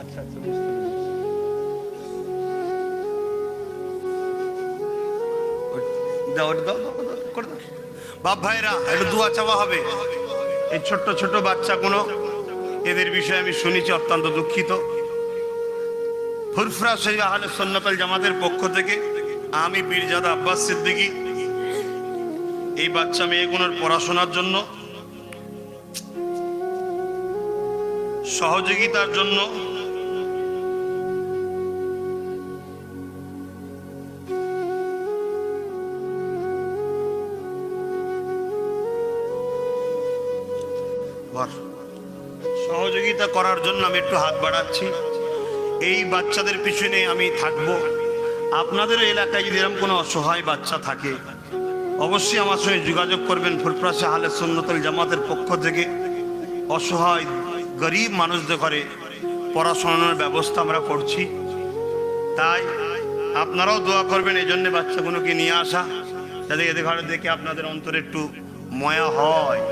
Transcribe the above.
আচ্ছা আচ্ছা বাপ ভাইরা একটু দুয়া চাওয়া হবে। এই ছোট্ট ছোট বাচ্চাগুলো, এদের বিষয়ে আমি শুনেছি, অত্যন্ত দুঃখিত। ফুরফুরা শরীফ আহলে সন্ন্যতাল জামাতের পক্ষ থেকে আমি বীরজাদা আব্বাস সিদ্দিকী, এই বাচ্চা মেয়েগুলোর পড়াশোনার জন্য, সহযোগিতার জন্য সহযোগিতা করার জন্য আমি একটু হাত বাড়াচ্ছি। এই বাচ্চাদের পিছনে আমি থাকব। আপনাদের এলাকায় যদি এরকম কোনো অসহায় বাচ্চা থাকে, অবশ্যই আমার সঙ্গে যোগাযোগ করবেন ফুলপ্রাসা হালে সুন্নতল জামাতের পক্ষ থেকে। অসহায়, গরিব মানুষদের ঘরে পড়াশোনানোর ব্যবস্থা আমরা করছি। তাই আপনারাও দোয়া করবেন এই জন্যে বাচ্চাগুলোকে নিয়ে আসা, যাতে এদের ঘরে দেখে আপনাদের অন্তরে একটু ময়া হয়।